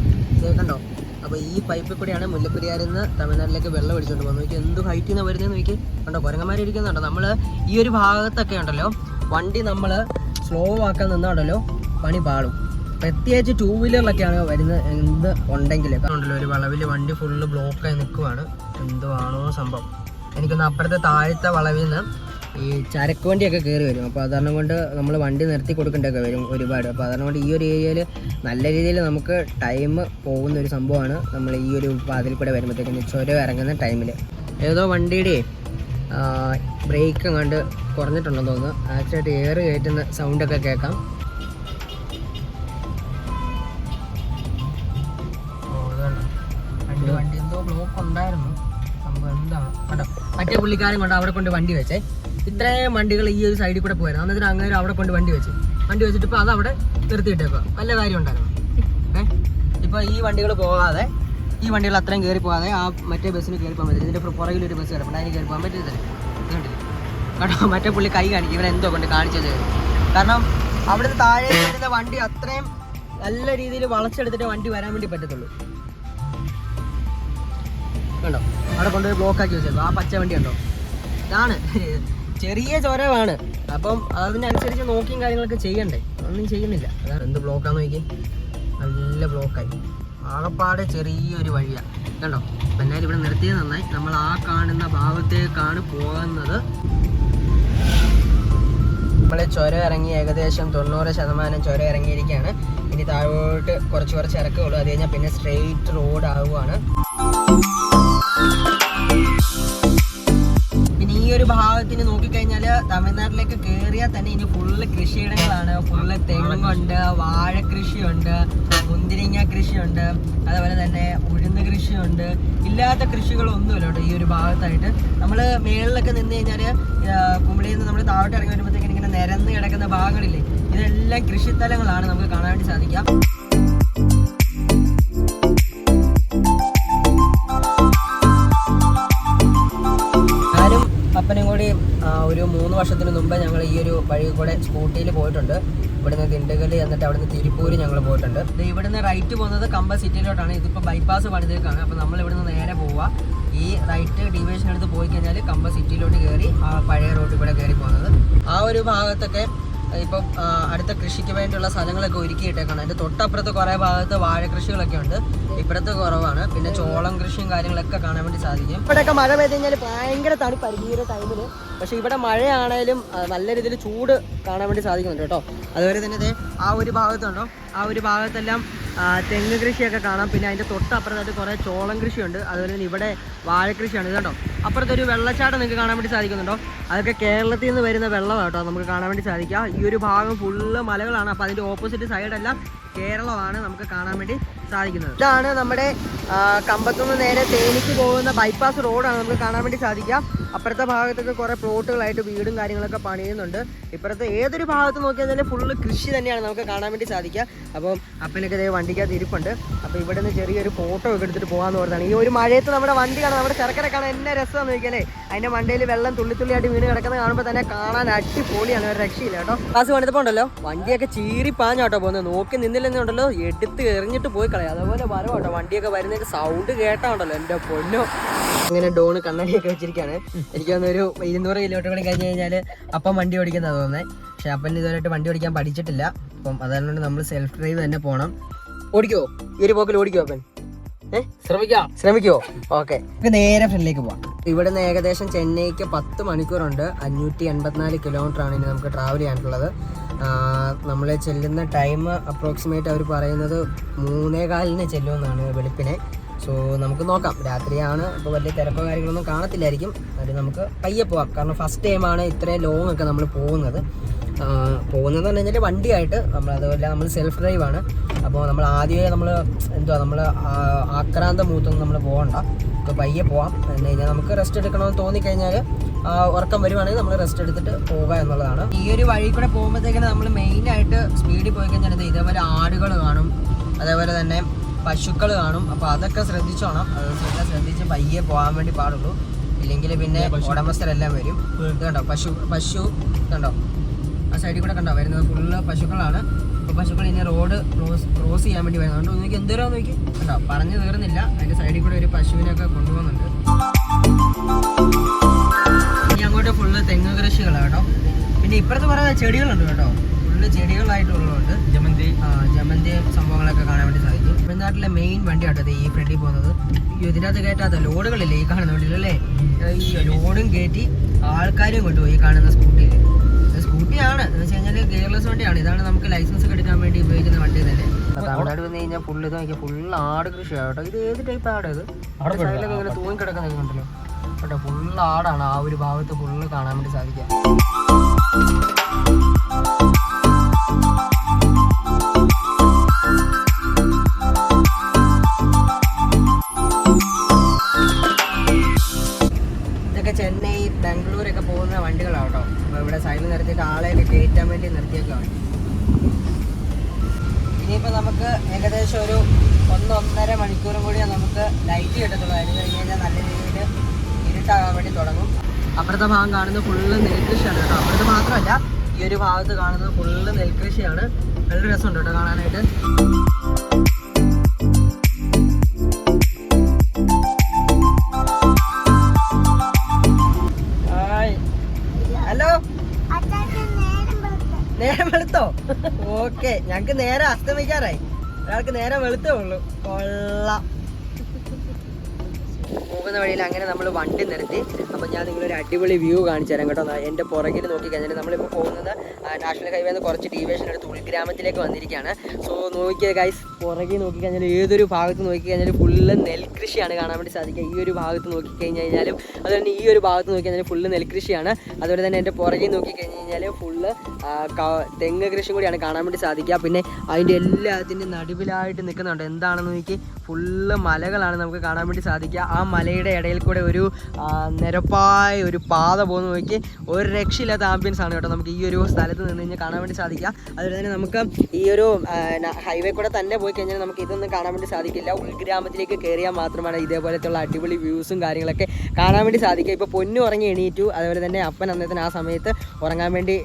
കണ്ടോ? അപ്പോൾ ഈ പൈപ്പിൽ കൂടെയാണ് മുല്ലപ്പെരിയാറിൽ നിന്ന് തമിഴ്നാട്ടിലേക്ക് വെള്ളം ഒഴിച്ചുകൊണ്ട് പോകുന്നത്. നോക്കി എന്ത് ഹൈറ്റിൽ നിന്ന് വരുന്നതെന്ന് നോക്കി കണ്ടോ കുരങ്ങന്മാർ ഇരിക്കുന്നുണ്ടോ നമ്മൾ ഈ ഒരു ഭാഗത്തൊക്കെ ഉണ്ടല്ലോ വണ്ടി നമ്മൾ സ്ലോ ആക്കാൻ നിന്നാണ്ടല്ലോ പണി പാളും. പ്രത്യേകിച്ച് ടൂ വീലറിലൊക്കെയാണ് വരുന്നത് എന്ത് ഉണ്ടെങ്കിൽ ഉണ്ടല്ലോ ഒരു വളവിൽ വണ്ടി ഫുള്ള് ബ്ലോക്കായി നിൽക്കുവാണ് എന്തുവാണോ സംഭവം. എനിക്കൊന്ന് അപ്പുറത്തെ താഴത്തെ വളവിൽ നിന്ന് ഈ ചരക്ക് വണ്ടിയൊക്കെ കയറി വരും. അപ്പോൾ അതുകാരണം കൊണ്ട് നമ്മൾ വണ്ടി നിർത്തി കൊടുക്കേണ്ടതൊക്കെ വരും ഒരുപാട്. അപ്പോൾ അതുകാരണം കൊണ്ട് ഈ ഒരു ഏരിയയിൽ നല്ല രീതിയിൽ നമുക്ക് ടൈം പോകുന്ന ഒരു സംഭവമാണ്. നമ്മൾ ഈ ഒരു വാതിൽ കൂടെ വരുമ്പോഴത്തേക്കും ചുരം ഇറങ്ങുന്ന ടൈമിൽ ഏതോ വണ്ടിയുടെ ബ്രേക്ക് കണ്ട് കുറഞ്ഞിട്ടുണ്ടെന്ന് തോന്നുന്നു. ആക്ച്വലായിട്ട് എയർ കയറ്റുന്ന സൗണ്ടൊക്കെ കേൾക്കാം. വണ്ടി എന്തോ ബ്ലോക്ക് ഉണ്ടായിരുന്നു. സംഭവം കേട്ടോ മറ്റേ പുള്ളിക്കാരൻ കൊണ്ട് അവിടെ കൊണ്ട് വണ്ടി വെച്ചേ. ഇത്രയും വണ്ടികൾ ഈ ഒരു സൈഡിൽ കൂടെ പോയിരുന്നു അന്നേരം അങ്ങനെ അവിടെ കൊണ്ട് വണ്ടി വെച്ച്. വണ്ടി വെച്ചിട്ട് ഇപ്പൊ അത് അവിടെ നിർത്തിയിട്ടേക്കോ നല്ല കാര്യം ഉണ്ടായിരുന്നു. ഏഹ് ഇപ്പൊ ഈ വണ്ടികൾ പോകാതെ ഈ വണ്ടികൾ അത്രയും കയറി പോകാതെ ആ മറ്റേ ബസ്സിന് കയറി പോകാൻ പറ്റില്ല. ഇതിന്റെ പുറകിലൊരു ബസ് കിടപ്പുണ്ട്. അതിന് കയറി പോകാൻ പറ്റില്ല കേട്ടോ മറ്റേ പുള്ളി കൈ കാണിക്കും. ഇവൻ എന്തോ കൊണ്ട് കാണിച്ചത്. കാരണം അവിടുന്ന് താഴെ വരുന്ന വണ്ടി അത്രയും നല്ല രീതിയിൽ വളച്ചെടുത്തിട്ട് വണ്ടി വരാൻ വേണ്ടി പറ്റത്തുള്ളൂ. കണ്ടോ? അവിടെ കൊണ്ടുപോയി ബ്ലോക്ക് ആക്കി വെച്ചേക്കും ആ പച്ച വണ്ടി ഉണ്ടോ ഇതാണ്. ചെറിയ ചൊരവാണ്. അപ്പം അതിനനുസരിച്ച് നോക്കിയും കാര്യങ്ങളൊക്കെ ചെയ്യണ്ടേ. ഒന്നും ചെയ്യുന്നില്ല. അതാണ് എന്ത് ബ്ലോക്കാന്ന് നോക്കി നല്ല ബ്ലോക്കായി. ആകപ്പാടെ ചെറിയൊരു വഴിയാണ് കണ്ടോ? പിന്നെ ഇവിടെ നിർത്തിയത് നന്നായി. നമ്മൾ ആ കാണുന്ന ഭാഗത്തേക്കാണ് പോകുന്നത്. നമ്മൾ ചുരം ഇറങ്ങി ഏകദേശം തൊണ്ണൂറ് ശതമാനം ചുരം ഇറങ്ങിയിരിക്കുകയാണ്. ഇനി താഴോട്ട് കുറച്ച് കുറച്ച് ഇറക്കുള്ളൂ. അത് കഴിഞ്ഞാൽ പിന്നെ സ്ട്രെയിറ്റ് റോഡ് ആവുകയാണ് ഒരു ഭാഗത്തിന് നോക്കിക്കഴിഞ്ഞാൽ തമിഴ്നാട്ടിലേക്ക് കയറിയാൽ തന്നെ ഇനി ഫുള്ള് കൃഷിയിടങ്ങളാണ്. ഫുള്ള് തെങ്ങുണ്ട് വാഴ കൃഷിയുണ്ട് മുന്തിരിങ്ങ കൃഷിയുണ്ട് അതുപോലെ തന്നെ ഉഴുന്ന് കൃഷിയുണ്ട്. ഇല്ലാത്ത കൃഷികളൊന്നുമില്ല കേട്ടോ ഈ ഒരു ഭാഗത്തായിട്ട്. നമ്മൾ മേളിലൊക്കെ നിന്ന് കഴിഞ്ഞാൽ കുമിളിയിൽ നിന്ന് നമ്മൾ താഴോട്ട് ഇറങ്ങി വരുമ്പോഴത്തേക്കും ഇങ്ങനെ നിരന്ന് കിടക്കുന്ന ഭാഗങ്ങളില്ലേ ഇതെല്ലാം കൃഷിത്തലങ്ങളാണ് നമുക്ക് കാണാൻ വേണ്ടി സാധിക്കാം മൂന്ന് വർഷത്തിന് മുമ്പ് ഞങ്ങൾ ഈ ഒരു വഴി കൂടെ സ്കൂട്ടിയിൽ പോയിട്ടുണ്ട്. ഇവിടുന്ന് ദിണ്ടുകൽ എന്നിട്ട് അവിടുന്ന് തിരുപ്പൂര് ഞങ്ങൾ പോയിട്ടുണ്ട്. ഇത് ഇവിടുന്ന് റൈറ്റ് പോകുന്നത് കമ്പ സിറ്റിയിലോട്ടാണ്. ഇതിപ്പോൾ ബൈപ്പാസ് പണിതേക്കാണ്. അപ്പോൾ നമ്മൾ ഇവിടുന്ന് നേരെ പോവുക. ഈ റൈറ്റ് ഡിവിഷൻ എടുത്ത് പോയി കഴിഞ്ഞാൽ കമ്പ സിറ്റിയിലോട്ട് കയറി ആ പഴയ റോഡിൽ കൂടെ കയറി പോകുന്നത്. ആ ഒരു ഭാഗത്തൊക്കെ ഇപ്പം അടുത്ത കൃഷിക്ക് വേണ്ടിയുള്ള സ്ഥലങ്ങളൊക്കെ ഒരുക്കിയിട്ടേക്കാണ്. അതിന്റെ തൊട്ടപ്പുറത്ത് കുറേ ഭാഗത്ത് വാഴ കൃഷികളൊക്കെ ഉണ്ട്. ഇപ്പുറത്ത് കുറവാണ്. പിന്നെ ചോളം കൃഷിയും കാര്യങ്ങളൊക്കെ കാണാൻ വേണ്ടി സാധിക്കും. ഇവിടെയൊക്കെ മഴ പെയ്ത് കഴിഞ്ഞാൽ ഭയങ്കര തണുപ്പായിരിക്കും ഈ ഒരു ടൈമിൽ പക്ഷേ ഇവിടെ മഴയാണേലും നല്ല രീതിയിൽ ചൂട് കാണാൻ വേണ്ടി സാധിക്കുന്നുണ്ട് കേട്ടോ. അതുപോലെ തന്നെ ആ ഒരു ഭാഗത്തുണ്ടോ? ആ ഒരു ഭാഗത്തെല്ലാം തെങ്ങ് കൃഷിയൊക്കെ കാണാം. പിന്നെ അതിന്റെ തൊട്ടപ്പുറത്തായിട്ട് കുറേ ചോളം കൃഷിയുണ്ട്. അതുപോലെ തന്നെ ഇവിടെ വാഴ കൃഷിയാണ്. ഇത് കണ്ടോ? അപ്പുറത്തൊരു വെള്ളച്ചാട്ടം നിങ്ങൾക്ക് കാണാൻ വേണ്ടി സാധിക്കുന്നുണ്ടോ? അതൊക്കെ കേരളത്തിൽ നിന്ന് വരുന്ന വെള്ളമാണ് കേട്ടോ നമുക്ക് കാണാൻ വേണ്ടി സാധിക്കുക ഈ ഒരു ഭാഗം ഫുള്ള് മലകളാണ്. അപ്പോൾ അതിന്റെ ഓപ്പോസിറ്റ് സൈഡെല്ലാം കേരളമാണ് നമുക്ക് കാണാൻ വേണ്ടി സാധിക്കുന്നത്. ഇതാണ് നമ്മുടെ കമ്പത്തുനിന്ന് നേരെ തേനിക്ക് പോകുന്ന ബൈപ്പാസ് റോഡാണ് നമുക്ക് കാണാൻ വേണ്ടി സാധിക്കുക. അപ്പുറത്തെ ഭാഗത്തൊക്കെ കുറേ പ്ലോട്ടുകളായിട്ട് വീടും കാര്യങ്ങളൊക്കെ പണിയുന്നുണ്ട്. ഇപ്പുറത്തെ ഏതൊരു ഭാഗത്ത് നോക്കിയാൽ തന്നെ ഫുള്ള് കൃഷി തന്നെയാണ് നമുക്ക് കാണാൻ വേണ്ടി സാധിക്കുക. അപ്പം അപ്പനൊക്കെ ഇതേ വണ്ടിക്കകത്ത് ഇരിപ്പുണ്ട്. അപ്പോൾ ഇവിടെ നിന്ന് ചെറിയൊരു ഫോട്ടോ ഒക്കെ എടുത്തിട്ട് പോകാമെന്ന് പറഞ്ഞാണ് ഈ ഒരു മഴയത്ത് നമ്മുടെ വണ്ടി നമ്മുടെ ചെറുക്കനെ കാണാൻ എന്നെ രസമാണെന്ന് നോക്കിയാലേ അതിന്റെ മണ്ടയിൽ വെള്ളം തുള്ളി തുള്ളിയായിട്ട് വീണ് കിടക്കുന്നത് കാണുമ്പോൾ തന്നെ കാണാൻ അടിപൊളിയാണ് ഒരു രക്ഷയില്ല കേട്ടോ. ക്ലാസ് പണിതപ്പോൾ ഉണ്ടല്ലോ വണ്ടിയൊക്കെ ചീറി പാഞ്ഞോട്ടോ പോകുന്നത് നോക്കി നിന്നില്ലെന്നുണ്ടല്ലോ എടുത്ത് എറിഞ്ഞിട്ട് പോയി കളയാം. അതുപോലെ വരവ് കേട്ടോ വണ്ടിയൊക്കെ വരുന്നതിന്റെ സൗണ്ട് കേട്ടാ എന്റെ പൊന്നോ. അങ്ങനെ ഡോണ് കണ്ണടിയൊക്കെ വെച്ചിരിക്കുകയാണ് എനിക്ക് തോന്നുന്നു ഒരു ഇരുന്നൂറ് കിലോമീറ്റർ കൂടി കഴിഞ്ഞ് കഴിഞ്ഞാൽ അപ്പം വണ്ടി ഓടിക്കുന്നത് തോന്നുന്നത് പക്ഷെ അപ്പൻ ഇതുവരെയായിട്ട് വണ്ടി ഓടിക്കാൻ പഠിച്ചിട്ടില്ല. അപ്പം അതുകൊണ്ട് നമ്മൾ സെൽഫ് ഡ്രൈവ് തന്നെ പോകണം ഓടിക്കോ? ഈ ഒരു പോക്കിൽ ഓടിക്കോ അപ്പൻ? ശ്രമിക്കാം. ഓക്കെ. നേരെ ഫ്രണ്ടിലേക്ക് പോവാം. ഇവിടെ നിന്ന് ഏകദേശം ചെന്നൈക്ക് പത്ത് മണിക്കൂറുണ്ട്. അഞ്ഞൂറ്റി എൺപത്തിനാല് കിലോമീറ്റർ ആണ് ഇനി നമുക്ക് ട്രാവൽ ചെയ്യാനുള്ളത്. നമ്മൾ ചെല്ലുന്ന ടൈം അപ്രോക്സിമേറ്റ് അവർ പറയുന്നത് മൂന്നേ കാലിന് ചെല്ലുമെന്നാണ് വെളുപ്പിനെ. സോ നമുക്ക് നോക്കാം. രാത്രിയാണ്. അപ്പോൾ വലിയ തിരക്കോ കാര്യങ്ങളൊന്നും കാണത്തില്ലായിരിക്കും. അത് നമുക്ക് പയ്യെ പോവാം. കാരണം ഫസ്റ്റ് ടൈമാണ് ഇത്രയും ലോങ് ഒക്കെ നമ്മൾ പോകുന്നത്. പോകുന്നതെന്ന് പറഞ്ഞു കഴിഞ്ഞാൽ വണ്ടിയായിട്ട് നമ്മൾ അതുപോലെ നമ്മൾ സെൽഫ് ഡ്രൈവാണ് അപ്പോൾ നമ്മൾ ആദ്യമേ നമ്മൾ എന്തുവാ നമ്മൾ ആക്രാന്ത മൂത്തൊന്നും നമ്മൾ പോകണ്ട ഇപ്പോൾ പയ്യെ പോവാം. എന്ന് കഴിഞ്ഞാൽ നമുക്ക് റെസ്റ്റ് എടുക്കണമെന്ന് തോന്നിക്കഴിഞ്ഞാൽ ഉറക്കം വരുവാണെങ്കിൽ നമ്മൾ റെസ്റ്റ് എടുത്തിട്ട് പോവുക എന്നുള്ളതാണ്. ഈ ഒരു വഴി കൂടെ പോകുമ്പോഴത്തേക്കിന് നമ്മൾ മെയിനായിട്ട് സ്പീഡിൽ പോയി കഴിഞ്ഞാൽ ഇത് ഇതേപോലെ ആടുകൾ കാണും. അതേപോലെ തന്നെ പശുക്കൾ കാണും. അപ്പോൾ അതൊക്കെ ശ്രദ്ധിച്ചോണം. അത് ശ്രദ്ധ- ശ്രദ്ധിച്ച് പയ്യെ പോകാൻ വേണ്ടി പാടുള്ളൂ. ഇല്ലെങ്കിൽ പിന്നെ ഉടമസ്ഥരെല്ലാം വരും. ഇത് കണ്ടോ പശു പശു കണ്ടോ ആ സൈഡിൽ കൂടെ കണ്ടോ വരുന്നത് ഫുള്ള് പശുക്കളാണ്. അപ്പോൾ പശുക്കൾ ഇനി റോഡ് ക്രോസ് ക്രോസ് ചെയ്യാൻ വേണ്ടി വരുന്നത്. അതുകൊണ്ട് നിങ്ങൾക്ക് എന്തോരാ നോക്കി. കണ്ടോ പറഞ്ഞു തീർന്നില്ല. അതിന്റെ സൈഡിൽ കൂടെ ഒരു പശുവിനൊക്കെ കൊണ്ടുപോകുന്നുണ്ട്. ഇനി അങ്ങോട്ട് ഫുള്ള് തെങ്ങ് കൃഷികളാണ് കേട്ടോ. പിന്നെ ഇപ്പുറത്ത് കുറേ ചെടികളുണ്ട് കേട്ടോ. ഫുള്ള് ചെടികളായിട്ടുള്ളതുകൊണ്ട് ജമന്തി. ആ, ജമന്തി സംഭവങ്ങളൊക്കെ കാണാൻ വേണ്ടി സാധിക്കും. തമിഴ്നാട്ടിലെ മെയിൻ വണ്ടി ആട്ടോ ഈ ഫ്രണ്ടിൽ പോകുന്നത്. ഇതിനകത്ത് കയറ്റാത്ത ലോഡുകളില്ലേ ഈ കാണുന്ന വണ്ടിയിലല്ലേ ഈ ലോഡും കയറ്റി ആൾക്കാരും കൊണ്ടുപോയി കാണുന്ന സ്കൂട്ടിയിൽ. സ്കൂട്ടിയാണ് എന്ന് വെച്ച് കഴിഞ്ഞാൽ ഗിയർലെസ് വണ്ടിയാണ്. ഇതാണ് നമുക്ക് ലൈസൻസ് ഒക്കെ എടുക്കാൻ വേണ്ടി ഉപയോഗിക്കുന്ന വണ്ടി തന്നെ. തമിഴ്നാട് വന്നു കഴിഞ്ഞാൽ ഫുള്ള് ഇത് നോക്കിയാൽ ഫുൾ ആട് കൃഷിയാണ് കേട്ടോ. ഇത് ഏത് ടൈപ്പ് ആട് ഇത്? അവിടെ സൈഡിലൊക്കെ ഇങ്ങനെ തൂങ്ങി കിടക്കുന്നത് കണ്ടല്ലോ? കേട്ടോ ഫുൾ ആടാണ്. ആ ഒരു ഭാഗത്ത് ഫുള്ള് കാണാൻ വേണ്ടി സാധിക്കുക. കയറ്റാൻ വേണ്ടി നിർത്തിയേക്കാണ് ഇനിയിപ്പോൾ നമുക്ക് ഏകദേശം ഒരു ഒന്ന് ഒന്നര മണിക്കൂറും കൂടി നമുക്ക് ലൈറ്റ് കിട്ടത്തുള്ളൂ. അതിന് കഴിഞ്ഞ് കഴിഞ്ഞാൽ നല്ല രീതിയിൽ ഇരുട്ടാകാൻ വേണ്ടി തുടങ്ങും. അപ്പുറത്തെ ഭാഗം കാണുന്നത് ഫുള്ള് നെൽകൃഷിയാണ് കേട്ടോ. അപ്പുറത്ത് മാത്രമല്ല ഈ ഒരു ഭാഗത്ത് കാണുന്നത് ഫുള്ള് നെൽകൃഷിയാണ്. നല്ല രസമുണ്ട് കേട്ടോ കാണാനായിട്ട്. ഓക്കെ ഞങ്ങക്ക് നേരെ അസ്തമിക്കാറായി. ഒരാൾക്ക് നേരെ വെളുത്തേ ഉള്ളൂ. കൊള്ള. പോകുന്ന വഴിയിൽ അങ്ങനെ നമ്മൾ വണ്ടി നിർത്തി. അപ്പോൾ ഞാൻ നിങ്ങളൊരു അടിപൊളി വ്യൂ കാണിച്ചു തരാം കേട്ടോ. എന്റെ പുറകിൽ നോക്കി കഴിഞ്ഞാൽ നമ്മളിപ്പോൾ പോകുന്നത് നാഷണൽ ഹൈവേന്ന് കുറച്ച് ഡീവേഷൻ എടുത്ത് ഉൾഗ്രാമത്തിലേക്ക് വന്നിരിക്കുകയാണ്. സോ നോക്കിയ ഗൈസ് പുറകിൽ നോക്കി കഴിഞ്ഞാൽ ഏതൊരു ഭാഗത്ത് നോക്കി കഴിഞ്ഞാൽ ഫുള്ള് നെൽകൃഷിയാണ് കാണാൻ വേണ്ടി സാധിക്കുക. ഈ ഒരു ഭാഗത്ത് നോക്കി കഴിഞ്ഞ് കഴിഞ്ഞാലും അതുപോലെ തന്നെ ഈ ഒരു ഭാഗത്ത് നോക്കി കഴിഞ്ഞാൽ ഫുള്ള് നെൽകൃഷിയാണ്. അതുപോലെ തന്നെ എന്റെ പുറകെ നോക്കി കഴിഞ്ഞ് കഴിഞ്ഞാൽ ഫുള്ള് തെങ്ങ് കൃഷിയും കൂടിയാണ് കാണാൻ വേണ്ടി സാധിക്കുക. പിന്നെ അതിന്റെ എല്ലാത്തിന്റെ നടുവിലായിട്ട് നിൽക്കുന്നുണ്ട്. എന്താണെന്ന് നോക്കി ഫുള്ള് മലകളാണ് നമുക്ക് കാണാൻ വേണ്ടി സാധിക്കുക. ആ മലയുടെ ഇടയിൽ കൂടെ ഒരു നിരപ്പായ ഒരു പാത പോകുന്ന നോക്കി ഒരു രക്ഷയില്ലാത്ത ആംബിയൻസ് ആണ് കേട്ടോ നമുക്ക് ഈ ഒരു സ്ഥലത്ത് നിന്ന് കഴിഞ്ഞാൽ കാണാൻ വേണ്ടി സാധിക്കുക. അതുപോലെ തന്നെ നമുക്ക് ഈ ഒരു ഹൈവേ കൂടെ തന്നെ പോയി കഴിഞ്ഞാൽ നമുക്ക് ഇതൊന്നും കാണാൻ വേണ്ടി സാധിക്കില്ല. ഉൾഗ്രാമത്തിലേക്ക് കയറിയാൽ മാത്രമാണ് ഇതേപോലത്തുള്ള അടിപൊളി വ്യൂസും കാര്യങ്ങളൊക്കെ കാണാൻ വേണ്ടി സാധിക്കുക. ഇപ്പോൾ പൊന്നു ഉറങ്ങി എണീറ്റു. അതുപോലെ തന്നെ അപ്പൻ അന്നത്തിന് ആ സമയത്ത് ഉറങ്ങാൻ വേണ്ടി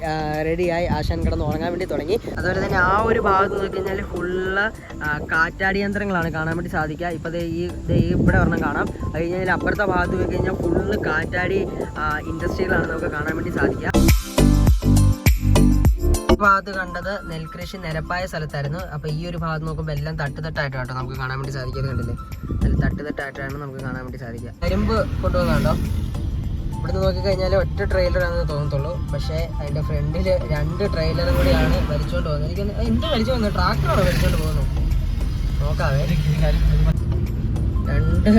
റെഡിയായി ആശാൻ കിടന്ന് ഉറങ്ങാൻ വേണ്ടി തുടങ്ങി. അതുപോലെ തന്നെ ആ ഒരു ഭാഗത്ത് നോക്കി കഴിഞ്ഞാൽ ഫുള്ള് കാറ്റാടി യന്ത്രങ്ങളാണ് കാണാൻ വേണ്ടി സാധിക്കുക. ഇപ്പോൾ ഈ ഇവിടെ ഒരെണ്ണം കാണാം. അത് കഴിഞ്ഞാൽ അപ്പുറത്തെ ഭാഗത്ത് പോയി കഴിഞ്ഞാൽ ഫുള്ള് കാറ്റാടി ഇൻഡസ്ട്രികളാണ് നമുക്ക് കാണാൻ വേണ്ടി സാധിക്കുക. ഭാഗത്ത് കണ്ടത് നെൽകൃഷി നിരപ്പായ സ്ഥലത്തായിരുന്നു. അപ്പൊ ഈ ഒരു ഭാഗത്ത് നോക്കുമ്പോൾ എല്ലാം തട്ടുതട്ടായിട്ട് നമുക്ക് കാണാൻ വേണ്ടി സാധിക്കുന്നത് കണ്ടില്ലേ? അതിൽ തട്ടുതട്ടായിട്ടാണ് നമുക്ക് കാണാൻ വേണ്ടി സാധിക്കുക. കരിമ്പ് കൊണ്ടുവന്നുണ്ടോ ഇവിടുന്ന് നോക്കിക്കഴിഞ്ഞാൽ ഒറ്റ ട്രെയിലറാണെന്ന് തോന്നത്തുള്ളൂ. പക്ഷേ അതിന്റെ ഫ്രണ്ടിൽ രണ്ട് ട്രെയിലറും കൂടിയാണ് വലിച്ചുകൊണ്ട് പോകുന്നത്. എനിക്ക് എന്ത് വലിച്ചു പോകുന്നത് ട്രാക്ടറാണ് വലിച്ചുകൊണ്ട് പോകുന്നു? നോക്കാവേ. രണ്ട്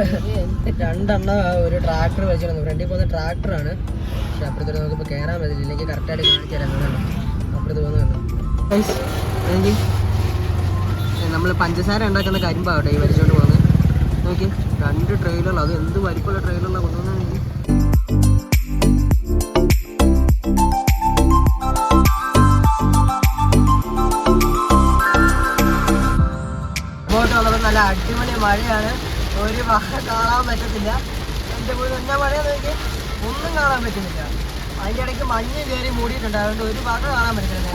രണ്ടെണ്ണ ഒരു ട്രാക്ടർ വെച്ചിരുന്നു ഫ്രണ്ടിൽ പോകുന്ന ട്രാക്ടറാണ് പക്ഷെ അപ്പുറത്തോട്ട് നോക്കുമ്പോൾ കയറാൻ പറ്റില്ല. ഇല്ലെങ്കിൽ കറക്റ്റായിട്ട് കാണിച്ചു തരാം നമ്മൾ പഞ്ചസാര ഉണ്ടാക്കുന്ന കരിമ്പാവട്ടെ ഈ വലിച്ചോണ്ട് പോകുന്നത് നോക്കി രണ്ട് ട്രെയിലർ അത് എന്ത് വലിപ്പമുള്ള ട്രെയിലറിലാണ് കൊണ്ടുവന്നത് നല്ല അടിപൊളി മഴയാണ്. ഒരു മഴ കാണാൻ പറ്റത്തില്ല. എന്റെ വീട് എന്താ മഴ നോക്കി ഒന്നും കാണാൻ പറ്റുന്നില്ല. അതിന്റെ ഇടയ്ക്ക് മഞ്ഞ് കയറി മൂടിയിട്ടുണ്ട് അതുകൊണ്ട് ഒരു ഭാഗം കാണാൻ പറ്റില്ല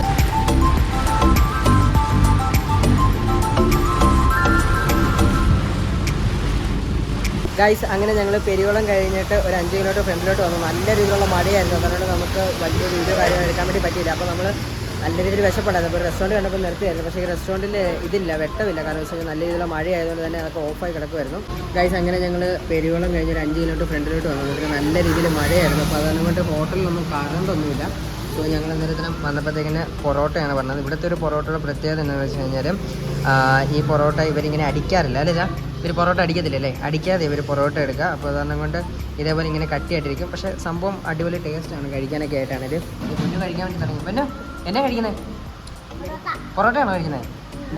ഗൈസ് അങ്ങനെ ഞങ്ങൾ പെരിയോളം കഴിഞ്ഞിട്ട് ഒരു അഞ്ച് കിലോമീറ്റർ ഫ്രണ്ടിലോട്ട് വന്നു. നല്ല രീതിയിലുള്ള മഴയായിരുന്നു. അതുകൊണ്ട് നമുക്ക് വലിയ വീഡിയോ കാര്യങ്ങൾ എടുക്കാൻ വേണ്ടി പറ്റിയില്ല. അപ്പോൾ നമ്മൾ നല്ല രീതിയിൽ വിശപ്പുണ്ടായിരുന്നു അപ്പോൾ റെസ്റ്റോറന്റ് കണ്ടപ്പോൾ നിർത്തിയായിരുന്നു. പക്ഷേ ഈ റെസ്റ്റോറന്റിൽ ഇതില്ല വെട്ടമില്ല. കാരണം വെച്ചാൽ നല്ല രീതിയിലുള്ള മഴ ആയതുകൊണ്ട് തന്നെ അതൊക്കെ ഓഫായി കിടക്കുമായിരുന്നു ഗൈസ് അങ്ങനെ ഞങ്ങൾ പെരുവെള്ളം കഴിഞ്ഞ് ഒരു അഞ്ച് കിലോമീറ്റർ ഫ്രണ്ടിലോട്ട് വന്നു. എന്നിട്ട് നല്ല രീതിയിൽ മഴയായിരുന്നു. അപ്പോൾ അതുകൊണ്ട് ഹോട്ടലിലൊന്നും കറണ്ടൊന്നുമില്ല സോ ഞങ്ങൾ അന്നേരത്തിനും വന്നപ്പോഴത്തേക്കിന് പൊറോട്ടയാണ് പറഞ്ഞത്. ഇവിടുത്തെ ഒരു പൊറോട്ടയുടെ പ്രത്യേകത എന്താണെന്ന് വെച്ച് കഴിഞ്ഞാൽ ഈ പൊറോട്ട ഇവരിങ്ങനെ അടിക്കാറില്ല. അല്ലേ ചാ ഇവർ പൊറോട്ട അടിക്കത്തില്ല അല്ലേ? അടിക്കാതെ ഇവർ പൊറോട്ട എടുക്കുക. അപ്പോൾ കാരണം കൊണ്ട് ഇതേപോലെ ഇങ്ങനെ കട്ടിയായിട്ടിരിക്കും. പക്ഷേ സംഭവം അടിപൊളി ടേസ്റ്റാണ് കഴിക്കാനൊക്കെ ആയിട്ടാണ് ഇത് കുഞ്ഞു കഴിക്കാൻ വേണ്ടി തുടങ്ങി. പിന്നെ? എന്നാ കഴിക്കുന്നത് പൊറോട്ടയാണോ കഴിക്കുന്നത്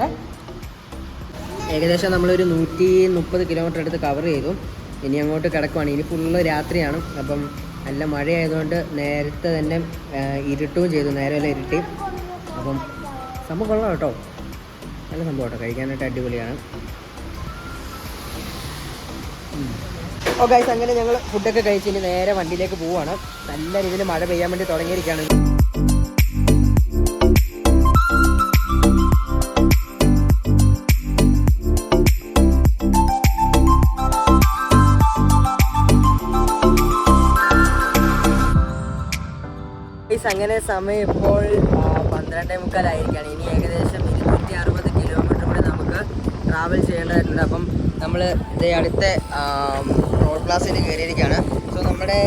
ഏ? ഏകദേശം നമ്മളൊരു നൂറ്റി മുപ്പത് കിലോമീറ്റർ എടുത്ത് കവർ ചെയ്തു. ഇനി അങ്ങോട്ട് കിടക്കുവാണ്. ഇനി ഫുള്ള് രാത്രിയാണ്. അപ്പം നല്ല മഴയായതുകൊണ്ട് നേരത്തെ തന്നെ ഇരുട്ടുകയും ചെയ്തു. നേരെ ഇരുട്ടി. അപ്പം സംഭവം കൊള്ളാം കേട്ടോ. നല്ല സംഭവം കേട്ടോ. കഴിക്കാനായിട്ട് അടിപൊളിയാണ്. ഓ അങ്ങനെ ഞങ്ങൾ ഫുഡൊക്കെ കഴിച്ച് ഇനി നേരെ വണ്ടിയിലേക്ക് പോവുകയാണ് നല്ല രീതിയിൽ മഴ പെയ്യാൻ വേണ്ടി തുടങ്ങിയിരിക്കുകയാണ്. അങ്ങനെ സമയം ഇപ്പോൾ പന്ത്രണ്ടേ മുക്കാലായിരിക്കുകയാണ്. ഇനി ഏകദേശം ഇരുന്നൂറ്റി അറുപത് കിലോമീറ്റർ കൂടി നമുക്ക് ട്രാവൽ ചെയ്യേണ്ടതായിട്ടുണ്ട്. അപ്പം നമ്മൾ ഇതേ അടുത്ത റോഡ് ക്ലാസ്സിൽ കയറിയിരിക്കുകയാണ്. സോ നമ്മുടെ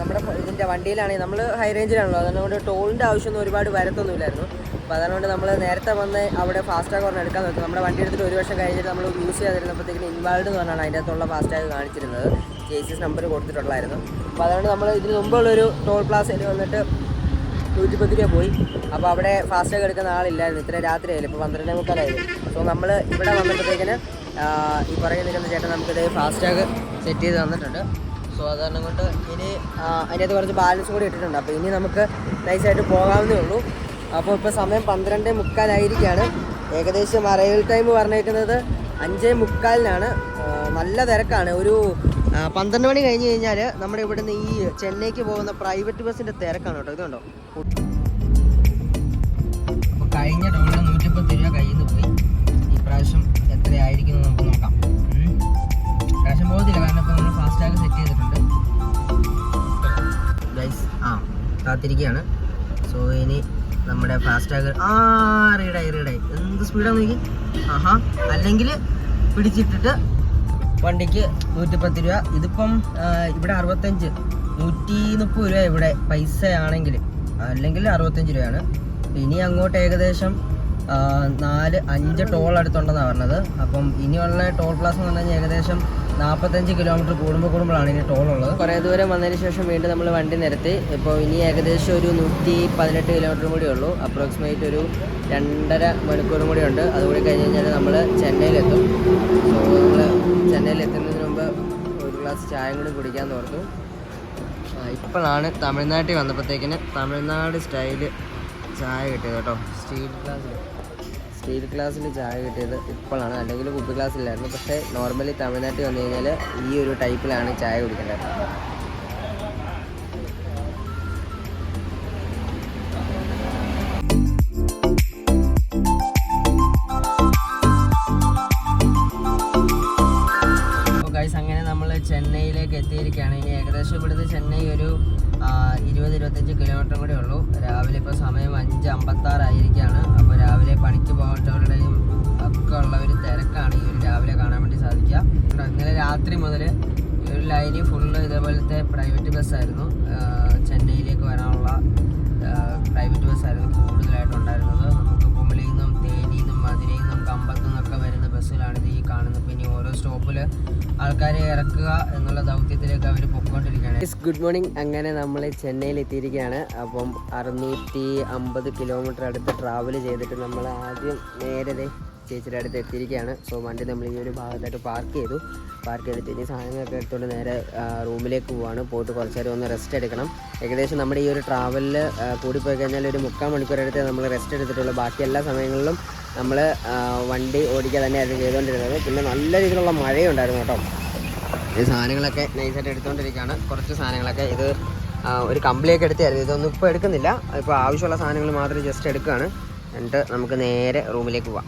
നമ്മുടെ ഇതിന്റെ വണ്ടിയിലാണെങ്കിൽ നമ്മൾ ഹൈ റേഞ്ചിലാണല്ലോ അതുകൊണ്ട് ടോളിന്റെ ആവശ്യമൊന്നും ഒരുപാട് വരത്തൊന്നുമില്ലായിരുന്നു. അപ്പോൾ അതുകൊണ്ട് നമ്മൾ നേരത്തെ വന്ന് അവിടെ ഫാസ്റ്റാഗ് പറഞ്ഞ് എടുക്കാൻ നോക്കും. നമ്മുടെ വണ്ടി എടുത്തിട്ട് ഒരു വർഷം കഴിഞ്ഞിട്ട് നമ്മൾ യൂസ് ചെയ്തിരുന്നപ്പോഴത്തേക്കിന് ഇൻവാൾഡ് എന്ന് പറഞ്ഞാണ് അതിന്റെ അകത്തുള്ള ഫാസ്റ്റാഗ് കാണിച്ചിരുന്നത്. ചേസീസ് നമ്പർ കൊടുത്തിട്ടുള്ളായിരുന്നു. അപ്പോൾ അതുകൊണ്ട് നമ്മൾ ഇതിന് മുമ്പുള്ളൊരു ടോൾ പ്ലാസയിൽ വന്നിട്ട് നൂറ്റിപ്പത്ത് രൂപ പോയി. അപ്പോൾ അവിടെ ഫാസ്റ്റാഗ് എടുക്കുന്ന ആളില്ലായിരുന്നു. ഇത്ര രാത്രി ആയില്ല ഇപ്പോൾ പന്ത്രണ്ടേ മുക്കാലായിരുന്നു സോ നമ്മൾ ഇവിടെ വന്നപ്പോഴത്തേക്കിന് ഈ പറയുന്ന നിൽക്കുന്ന ചേട്ടൻ നമുക്കിത് ഫാസ്റ്റാഗ് സെറ്റ് ചെയ്ത് തന്നിട്ടുണ്ട്. സോ അത് കാരണം കൊണ്ട് ഇനി അതിനകത്ത് കുറച്ച് ബാലൻസ് കൂടി ഇട്ടിട്ടുണ്ട്. അപ്പോൾ ഇനി നമുക്ക് നൈസായിട്ട് പോകാവുന്നേ ഉള്ളൂ. അപ്പോൾ ഇപ്പോൾ സമയം പന്ത്രണ്ട് മുക്കാലായിരിക്കുകയാണ് ഏകദേശം അറൈവൽ ടൈം പറഞ്ഞേക്കുന്നത് അഞ്ചേ മുക്കാലിനാണ്. നല്ല തിരക്കാണ്. ഒരു പന്ത്രണ്ട് മണി കഴിഞ്ഞ് കഴിഞ്ഞാൽ നമ്മുടെ ഇവിടുന്ന് ഈ ചെന്നൈക്ക് പോകുന്ന പ്രൈവറ്റ് ബസ്സിന്റെ തിരക്കാണ് കേട്ടോ. ഇതുണ്ടോ? കഴിഞ്ഞ ടൗണിൽ നൂറ്റിപ്പത്തി രൂപ കയ്യിൽ നിന്ന് പോയി. ഈ പ്രാവശ്യം എത്രയായിരിക്കും എന്ന് നമുക്ക് നോക്കാം. പ്രാവശ്യം പോകത്തില്ല കാരണം ഇപ്പോൾ നമ്മൾ ഫാസ്റ്റാഗ് സെറ്റ് ചെയ്തിട്ടുണ്ട്. ഗൈസ് ആ കാത്തിരിക്കുകയാണ്. സോ ഇനി നമ്മുടെ ഫാസ്റ്റാഗ് ആ റീഡായി റീഡായി എന്ത് സ്പീഡാണ് നോക്കി. ആഹാ അല്ലെങ്കിൽ പിടിച്ചിട്ടിട്ട് വണ്ടിക്ക് നൂറ്റിപ്പത്ത് രൂപ. ഇതിപ്പം ഇവിടെ അറുപത്തഞ്ച്. നൂറ്റി മുപ്പത് രൂപ ഇവിടെ പൈസ ആണെങ്കിൽ അല്ലെങ്കിൽ അറുപത്തഞ്ച് രൂപയാണ്. ഇനി അങ്ങോട്ട് ഏകദേശം നാല് അഞ്ച് ടോൾ അടുത്തുണ്ടെന്നാണ് പറഞ്ഞത്. അപ്പം ഇനിയുള്ള ടോൾ പ്ലാസ് എന്ന് പറഞ്ഞു കഴിഞ്ഞാൽ ഏകദേശം നാൽപ്പത്തഞ്ച് കിലോമീറ്റർ കൂടുമ്പോൾ കൂടുമ്പോഴാണ് ഇനി ടോൾ ഉള്ളത്. കുറേ ദൂരം വന്നതിന് ശേഷം വീണ്ടും നമ്മൾ വണ്ടി നിരത്തി ഇപ്പോൾ ഇനി ഏകദേശം ഒരു നൂറ്റി പതിനെട്ട് കിലോമീറ്റർ കൂടി ഉള്ളൂ. അപ്രോക്സിമേറ്റ് ഒരു രണ്ടര മണിക്കൂറും കൂടി ഉണ്ട്. അതുകൂടി കഴിഞ്ഞ് കഴിഞ്ഞാൽ നമ്മൾ ചെന്നൈയിലെത്തും. സോ നമ്മൾ ചെന്നൈയിൽ എത്തുന്നതിന് മുമ്പ് ഒരു ഗ്ലാസ് ചായയും കൂടി കുടിക്കാൻ ഓർത്തു ആ, ഇപ്പോഴാണ് തമിഴ്നാട്ടിൽ വന്നപ്പോഴത്തേക്കിന് തമിഴ്നാട് സ്റ്റൈൽ ചായ കിട്ടിയത് കേട്ടോ. സ്റ്റീൽ ഗ്ലാസ്സിൽ സ്റ്റീൽ ഗ്ലാസ്സിൽ ചായ കിട്ടിയത് ഇപ്പോഴാണ്. അല്ലെങ്കിൽ കുപ്പി ഗ്ലാസ്സിലായിരുന്നു. പക്ഷേ നോർമലി തമിഴ്നാട്ടിൽ വന്നു കഴിഞ്ഞാൽ ഈ ഒരു ടൈപ്പിലാണ് ചായ കുടിക്കേണ്ടത്. അങ്ങനെ നമ്മൾ ചെന്നൈയിലേക്ക് എത്തിയിരിക്കുകയാണ്. ഇനി ഏകദേശം ഇവിടുന്ന് ചെന്നൈ ഒരു ഇരുപത് ഇരുപത്തഞ്ച് കിലോമീറ്റർ കൂടെ ഉള്ളൂ. രാവിലെ ഇപ്പോൾ സമയം അഞ്ച് അമ്പത്താറായിരിക്കുകയാണ്. ലൈനിൽ ഫുള്ള് ഇതേപോലത്തെ പ്രൈവറ്റ് ബസ്സായിരുന്നു. ചെന്നൈയിലേക്ക് വരാനുള്ള പ്രൈവറ്റ് ബസ്സായിരുന്നു കൂടുതലായിട്ടുണ്ടായിരുന്നത്. നമുക്ക് കുമളിയിൽ നിന്നും തേനിയിൽ നിന്നും മധുരയിൽ നിന്നും കമ്പത്തു നിന്നൊക്കെ വരുന്ന ബസ്സിലാണ് ഇത് ഈ കാണുന്നത്. പിന്നെ ഓരോ സ്റ്റോപ്പിൽ ആൾക്കാരെ ഇറക്കുക എന്നുള്ള ദൗത്യത്തിലേക്ക് അവർ പൊക്കോണ്ടിരിക്കുകയാണ് ഗുഡ് മോർണിംഗ് അങ്ങനെ നമ്മൾ ചെന്നൈയിൽ എത്തിയിരിക്കുകയാണ്. അപ്പം അറുന്നൂറ്റി അമ്പത് കിലോമീറ്റർ അടുത്ത് ട്രാവൽ ചെയ്തിട്ട് നമ്മൾ ആദ്യം നേരത്തെ ചേച്ചിയുടെ അടുത്ത് എത്തിയിരിക്കുകയാണ്. സോ വണ്ടി നമ്മൾ ഈ ഒരു ഭാഗത്തായിട്ട് പാർക്ക് ചെയ്തു. പാർക്ക് ചെയ്തിട്ട് ഇനി സാധനങ്ങളൊക്കെ എടുത്തുകൊണ്ട് നേരെ റൂമിലേക്ക് പോവാണ്. പോയിട്ട് കുറച്ച് നേരം ഒന്ന് റെസ്റ്റ് എടുക്കണം. ഏകദേശം നമ്മുടെ ഈ ഒരു ട്രാവലിൽ കൂടിപ്പോയി കഴിഞ്ഞാൽ ഒരു മുക്കാൽ മണിക്കൂർ അടുത്ത് നമ്മൾ റെസ്റ്റ് എടുത്തിട്ടുള്ളൂ. ബാക്കി എല്ലാ സമയങ്ങളിലും നമ്മൾ വണ്ടി ഓടിക്കുക തന്നെയായിരുന്നു ചെയ്തുകൊണ്ടിരുന്നത് പിന്നെ നല്ല രീതിയിലുള്ള മഴയുണ്ടായിരുന്നു കേട്ടോ. ഈ സാധനങ്ങളൊക്കെ നൈസായിട്ട് എടുത്തുകൊണ്ടിരിക്കുകയാണ് കുറച്ച് സാധനങ്ങളൊക്കെ ഇത് ഒരു കമ്പിളിയൊക്കെ എടുത്തായിരുന്നു. ഇതൊന്നും ഇപ്പോൾ എടുക്കുന്നില്ല. ഇപ്പോൾ ആവശ്യമുള്ള സാധനങ്ങൾ മാത്രം ജസ്റ്റ് എടുക്കുകയാണ് എന്നിട്ട് നമുക്ക് നേരെ റൂമിലേക്ക് പോവാം.